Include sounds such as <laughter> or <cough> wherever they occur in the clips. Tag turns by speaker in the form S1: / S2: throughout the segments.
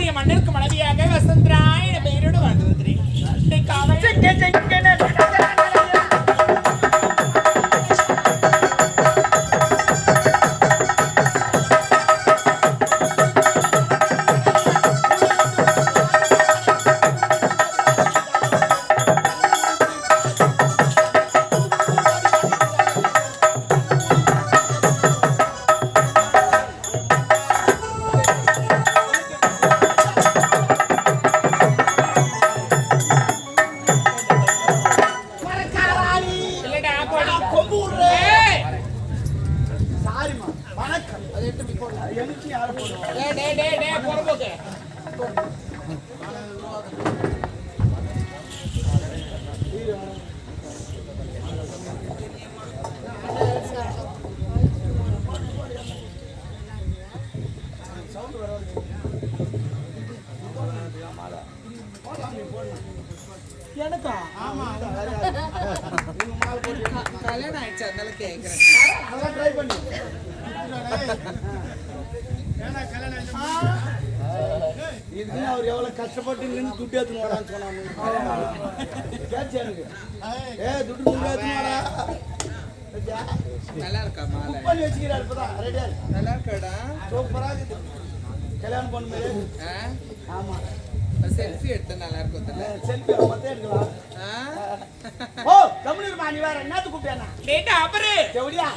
S1: இருக்கக்கூடிய மன்னருக்கு மனைவியாக வசந்தராய் என பெயரோடு வாழ்ந்து
S2: கஷ்டப்பட்டு நின்று துட்டு எடுத்துன்னு வரான்னு சொன்னாங்க எனக்கு. ஏ துட்டு துட்டு எடுத்துன்னு
S1: நல்லா இருக்கா மாலை?
S2: பண்ணி வச்சுக்கிறாரு இப்பதான் ரெடியா
S1: நல்லா இருக்காடா
S2: சூப்பரா இருக்குது. கல்யாணம் பண்ண மாதிரி ஆமா.
S1: செல்ஃபி எடுத்தா நல்லா இருக்கும்
S2: செல்ஃபி மொத்தம் எடுக்கலாம். ஓ தமிழ் நீ வேற. என்னத்து கூப்பிட்டா
S1: டேட்டா அபரு.
S2: எப்படியா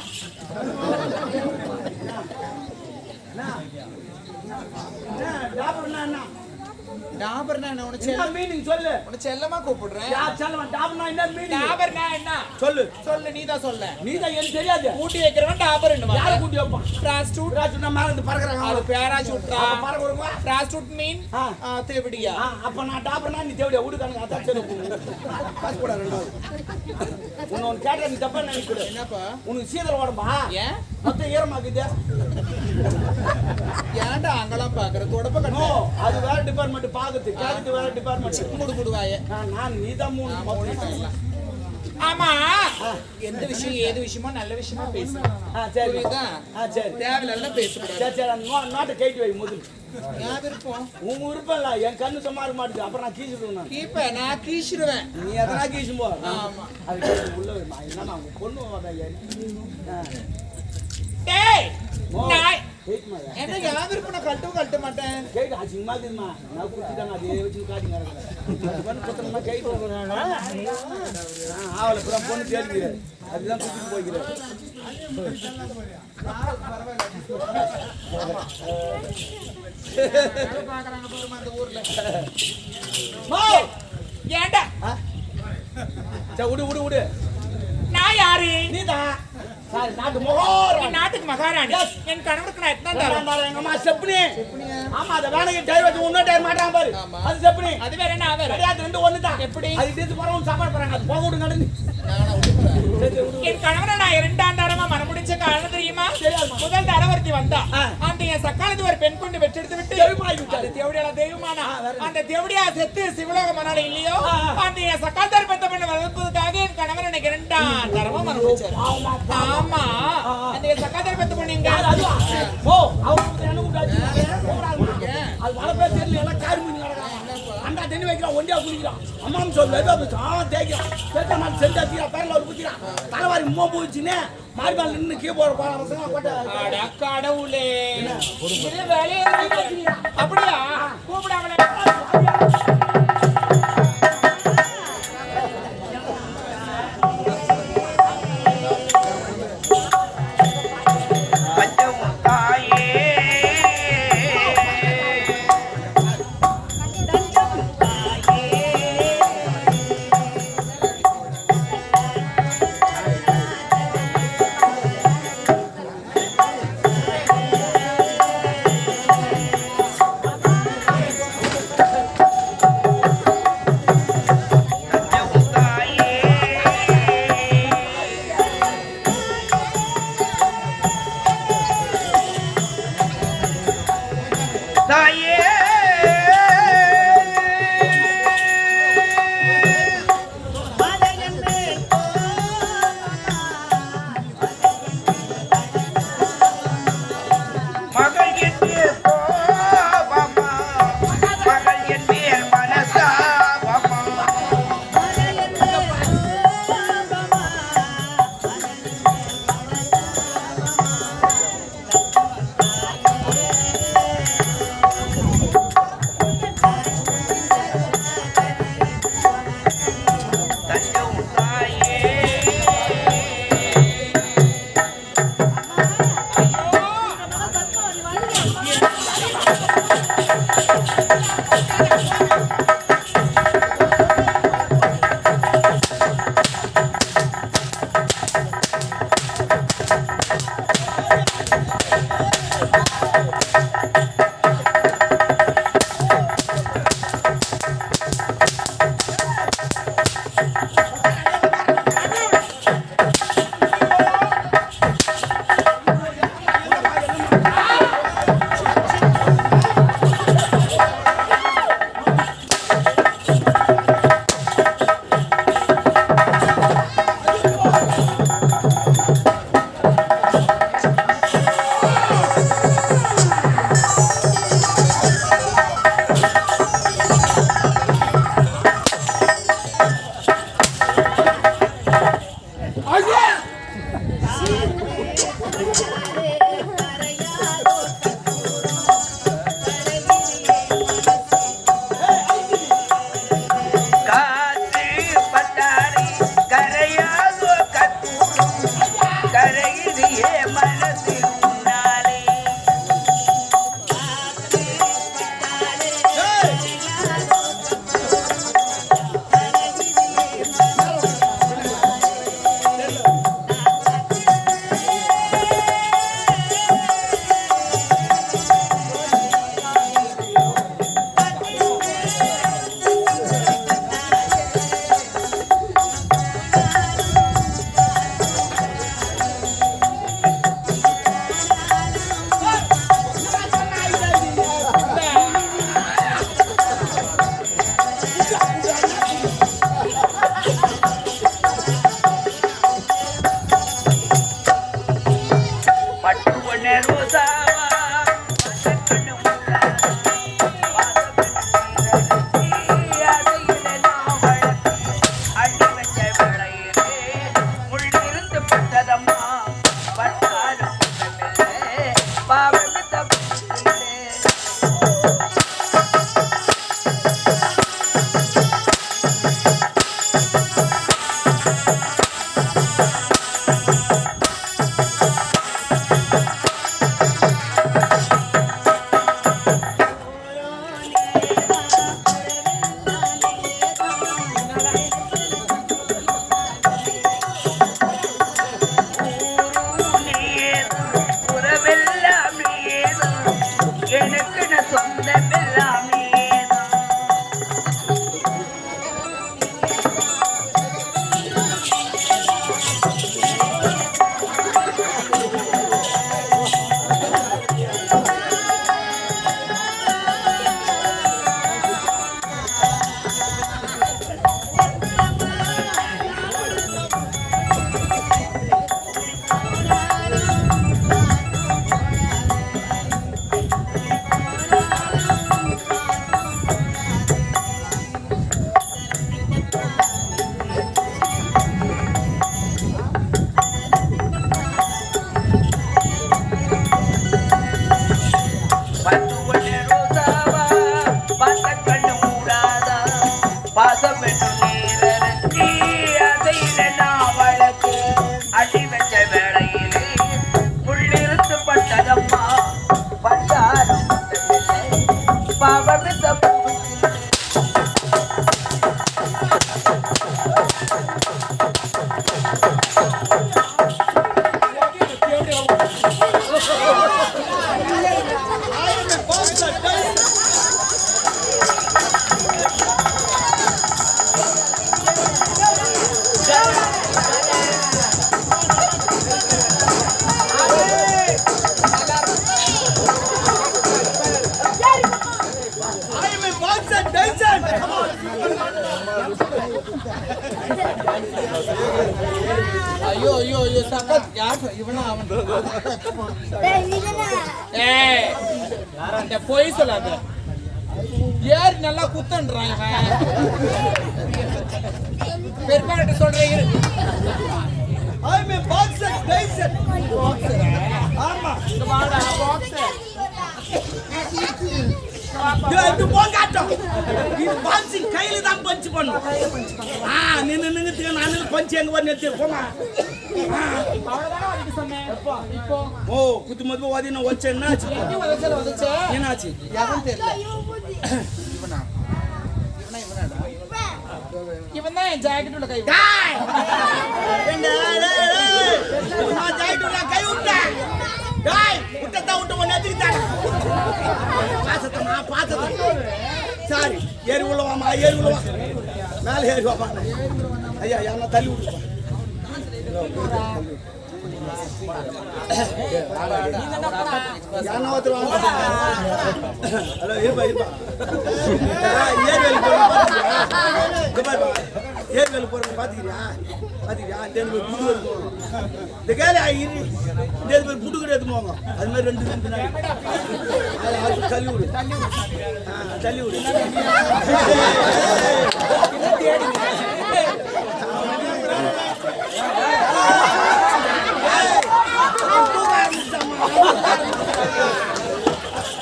S2: என்ன <laughs>
S1: டாபர்னா என்ன? உனக்கு செல்ல
S2: மீனிங் சொல்லு?
S1: உனக்கு செல்லமா கூப்பிடுறேன்.
S2: யா டாப்னா என்ன மீனிங்
S1: டாபர்னா என்ன?
S2: சொல்லு.
S1: சொல்லு நீ தான் சொல்ல.
S2: நீ தான் எனக்கு தெரியாது.
S1: கூட்டி வைக்கிறவன் டாபர்
S2: யாரை கூட்டி வைப்பான்?
S1: பிராஸ்டியூட்
S2: ராஜு நம்ம இருந்து பறக்குறாங்க
S1: அது பேராசூட்ரா
S2: அப்ப பறக்க விடுமா
S1: பிராஸ்டியூட் மீன். தேவடியா.
S2: அப்ப நான் டாப்னா நீ தேவையா விடு கணக்கு அதான் சரி. உன்னை ஒன்று கேட்ட நீ தப்பா நினைக்கூட
S1: என்னப்பா?
S2: உனக்கு சீதல் உடம்பா
S1: ஏன்?
S2: மொத்தம் ஈரமாக்குது.
S1: ஏன்டா அங்கெல்லாம் பாக்குற தொடப்ப கட்ட.
S2: அது வேற டிபார்ட்மெண்ட் பாக்குது கேக்குது வேற டிபார்ட்மெண்ட்
S1: முடு முடுவாய
S2: நான் நீ தான் மூணு.
S1: ஆமா. எந்த விஷயம் ஏது விஷயமோ நல்ல விஷயமா பேசு.
S2: ஆ சரி.
S1: புரியுதா?
S2: ஆ சரி.
S1: தேவையில்ல பேசக்கூடாது.
S2: சரி சரி. அந்த நோ- நோட்டை கைட்டு வை முதல்.
S1: நான் விருப்பம்?
S2: உன் விருப்பம் இல்ல என் கண்ணு சும்மா இருக்க மாட்டேங்குது அப்புறம் நான் கீச்சிடுவேன் நான்.
S1: கீப்ப நான் கீச்சிருவேன்
S2: நீ எதனா கீச்சும் போ.
S1: ஆமா.
S2: அது கேட்டு உள்ள என்னமா உங்க பொண்ணு
S1: டேய்! நாய் என்ன நான் கட்டும் கட்ட மாட்டேன்
S2: கேட்டு அசிங்கமா நான் குடிச்சிட்டாங்க அதே வச்சு காட்டிங்க சுத்தமா கைட்டு ஆவல இப்பதான் பொண்ணு தேடிக்கிறேன் அதுதான் குடிச்சிட்டு விடு விடு விடு
S1: நான் யாரு
S2: நீதான் நாட்டு
S1: நாட்டுக்கு மகாராணி. என் கணவருக்கு நான் எத்தனை தரம்?
S2: எங்க அம்மா செப்னி ஆமா அத வேலைக்கு பாரு.
S1: ஆமா.
S2: அது செப்னி
S1: அது வேற என்ன வேற?
S2: கிடையாது ரெண்டு ஒண்ணு தான்
S1: எப்படி?
S2: அது போறவங்க சாப்பாடு போறாங்க. அது போக விடுங்க நடந்து.
S1: என் கணவனை நான் இரண்டாம் தரமா மனமுடிச்ச காரணம் தெரியுமா. முதல் தரவர்த்தி வந்தா.
S2: ஆ.
S1: அந்த என் சக்காலத்து ஒரு பெண் கொண்டு பெற்றெடுத்து விட்டு. அது தேவடியால தெய்வமானா? அந்த தேவடியா செத்து சிவலோக மனால இல்லையோ. அந்த என் சக்காலத்தார் பெத்த பண்ண வளர்ப்பதற்காக என் கணவன் எனக்கு இரண்டாம் தரமா மனமுடிச்சாரு ஆமா.
S2: ஆ, ஆ.
S1: பெத்த
S2: அதுவா? ஓ அவங்க என்ன அது பேர் தெரியல எல்லாம் காரி மீன் கிடக்குறான். அண்டா தண்ணி வைக்கிறான் ஒண்டியா குடிக்கிறான் அம்மாம் சொல்லு வெதா அவன் தேய்க்கிறான். பேச்ச மாதிரி செஞ்சா தீரா பேரில் ஒரு குத்திக்கிறான் தலைவாரி உமா போச்சுன்னு மாறி மேல நின்று கீபோர்டு
S1: கடவுளே. அப்படியா? கூப்பிடாமலே.
S3: Gracias. எனக்குன்னு
S1: power சக்கத் யார் இவனா அவன் ஏய் பொய் சொல்லாத ஏறி நல்லா குத்தன்றான் இவன் பெருமாட்ட
S2: boxer, Dyson. ஆமா.
S1: இங்க வாடா பாக்ஸர்
S2: இது போங்காட்டம். இது boxing கையில தான் punch பண்ணும். ஆ, நின்னு நின்னுட்டுங்க, நான் எங்க போய் நிறுத்திடு, ஓ குத்து மதிப்பு ஓதி நான் வச்சேன் என்னாச்சு?
S1: எங்க வதச்சல வதச்ச
S2: என்னாச்சு
S1: எவன் தெரியல இவன் தான் என் ஜாக்கெட் உள்ள கை
S2: ஜாக்கெட் உள்ள கை விட்டேன். விட்டதான் விட்டு பாசத்தம்மா, பாசத்தம். சாரி ஏறி உள்ளவாமா ஏறி உள்ளவா. மேலே ஏறி வாப்பா. ஐயா யாரா தள்ளி விட்டுப்பா ஹலோ இருப்பா இருப்பா ஏறி வேலை போறேன் ஏறி வேலை போறேன் பாத்துக்கிறியா பேர் புது இருக்கும் இந்த பேர் புட்டு அது மாதிரி ரெண்டு ரெண்டு நாள் அது தள்ளி விடு ஆ, தள்ளி விடு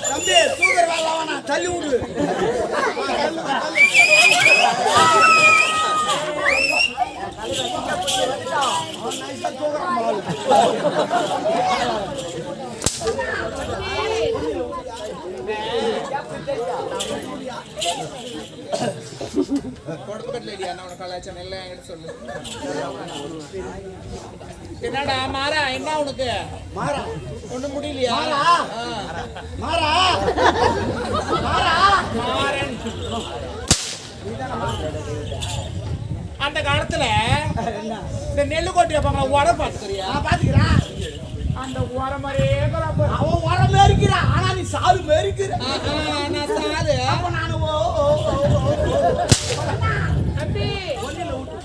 S2: தம்பி தூக்கர் வேலை தள்ளி விடு.
S1: கொடுப்பக்கட்டில் என்னடா மாறா என்ன உனக்கு?
S2: மாறா.
S1: ஒண்ணும் முடியலையா?
S2: மாறா. மாறா. மாறா.
S1: மாறன். அந்த காலத்துல இந்த நெல்லு கொட்டி வைப்பாங்களா உரம் பார்த்துக்கிறியா?
S2: பாத்துக்கிறேன்
S1: அந்த உரம் மாதிரியே.
S2: அவன் உரம் மேரிக்கிறான் ஆனா நீ சாரு மேரிக்கிற
S1: நான் சாது
S2: அப்ப ஓ, ஓ.
S1: அம்பி
S2: ஒண்ணுல விட்டு.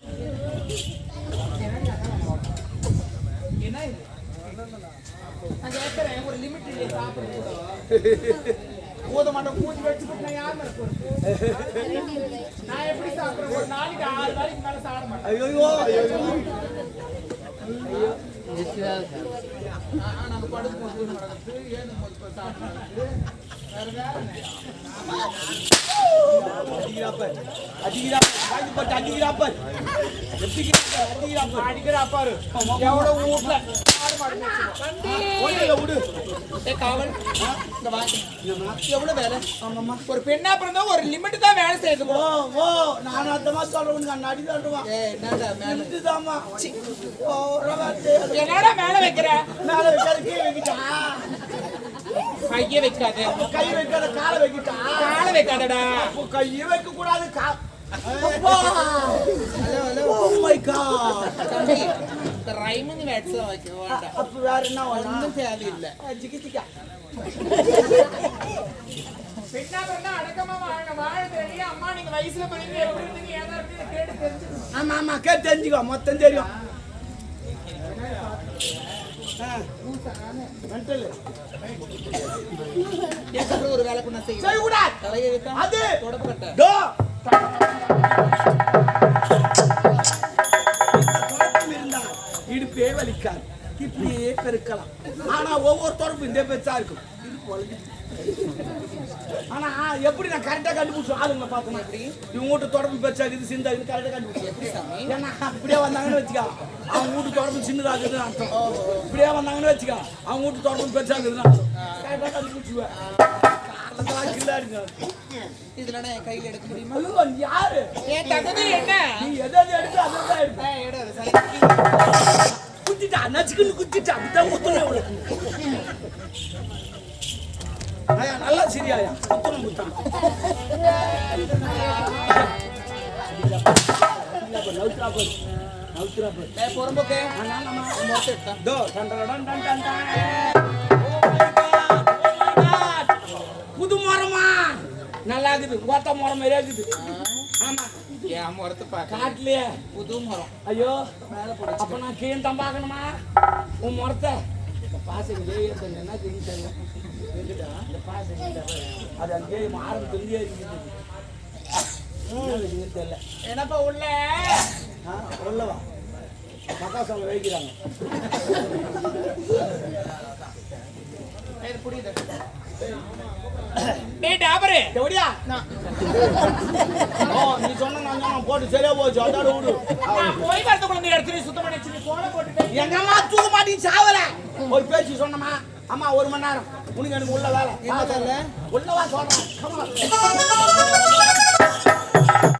S1: என்ன இது ஊத மாட்டோம் பூச்சி வச்சுக்கிட்டு நான் யார் மேல நான் எப்படி சாப்பிடுறேன் ஒரு நாளைக்கு ஆறு நாளைக்கு மேல சாப்பிட மாட்டேன்
S2: ஐயோ
S1: நாங்க படுத்து போது போது
S2: அடிக்கிறாப்பர்
S1: எவ்வளவு வீட்ல காவல் ஒரு பெண்ணா பிறந்தா ஒரு லிமிட் தான் வேலை செய்யுது
S2: ஓ ஓ நான் அந்த சொல்றேன் நான் அடி
S1: என்னடா மேல
S2: ஓ
S1: என்னடா வைக்கிற
S2: மேல வைக்காத வைக்கிட்டா
S1: கைய வைக்காத
S2: கை வைக்காத காலை வைக்கிட்டா
S1: கால வைக்காதடா
S2: அப்போ கையை வைக்க கூடாது கா ஹலோ ஓ மை காட்
S1: இருந்தீங்க ஏதா இருக்கு கேட்டு தெரிஞ்சுக்கணும்
S2: ஆமா ஆமா தெரிஞ்சுக்கோ மொத்தம் தெரியும்
S1: ஒரு வேலை பண்ண
S2: செய்யக்கூடாது
S1: தலையை தொடப்பட்ட
S2: இப்படியே பெருக்கலாம் ஆனா ஒவ்வொரு தொடப்பும் இந்த பெருசா இருக்கும். ஆனா எப்படி நான் கரெக்டா கண்டுபிடிச்சோம் ஆளுங்களை பார்த்தோம் எப்படி இவங்க வீட்டு தொடர்பு பெருசா இருக்குது சிந்தா இது கரெக்டா
S1: சாமி?
S2: ஏன்னா இப்படியே வந்தாங்கன்னு வச்சுக்கா அவங்க வீட்டு தொடர்பு சின்னதா இருக்குதுன்னு அர்த்தம் இப்படியே வந்தாங்கன்னு வச்சுக்கா அவங்க வீட்டு தொடர்பு பெருசா இருக்குதுன்னு அர்த்தம். கரெக்டா கண்டுபிடிச்சுவேன்
S1: இதுல என் கையில எடுக்க முடியுமா?
S2: யாரு?
S1: என் தகுதி என்ன?
S2: நீ எதை எதை எடுத்து அதை தான் குத்திட்டா நச்சுக்குன்னு குத்திட்டா அப்படித்தான் குத்தணும் அவளுக்கு ஐயா நல்லா சரியாயா குத்தணும் குத்தான் நவுத்துறா போய் நவுத்துறா போய்
S1: பொறும்போக்கு.
S2: தோ டண்டரடன் டன் டன் டன். My God, my God. புது மரமா நல்லா இருக்குது ஓட்ட மரம் மாதிரியே இருக்குது ஆமா
S1: என் முறத்தை பாக்க.
S2: காட்டுலயே.
S1: புது மரம்.
S2: ஐயோ அப்ப நான் கீழே தான் பார்க்கணுமா உன் பாசம் இங்கே என்ன தெரியும் இந்த பாசம் இங்கே. அது அங்கே இருக்குது. என்ன இருக்குதுன்னு தெரியல.
S1: என்னப்பா உள்ள?
S2: உள்ளவா மக்காசவங்க வைக்கிறாங்க
S1: புரியுது. ஏய், டாபரு.
S2: எப்படியா ஓ நீ சொன்ன நான் சொன்ன போட்டு சரியா போச்சு அதோட விடு
S1: நான் போய் இடத்துல சுத்தம் பண்ணி வச்சு, நீ கோலம் போட்டுட்டு.
S2: எங்கம்மா தூக்க சாவல ஒரு பேச்சு சொன்னமா அம்மா ஒரு மணி நேரம் உனக்கு எனக்கு உள்ள வேலை
S1: என்ன வேலை?
S2: உள்ளவா சொல்றேன்.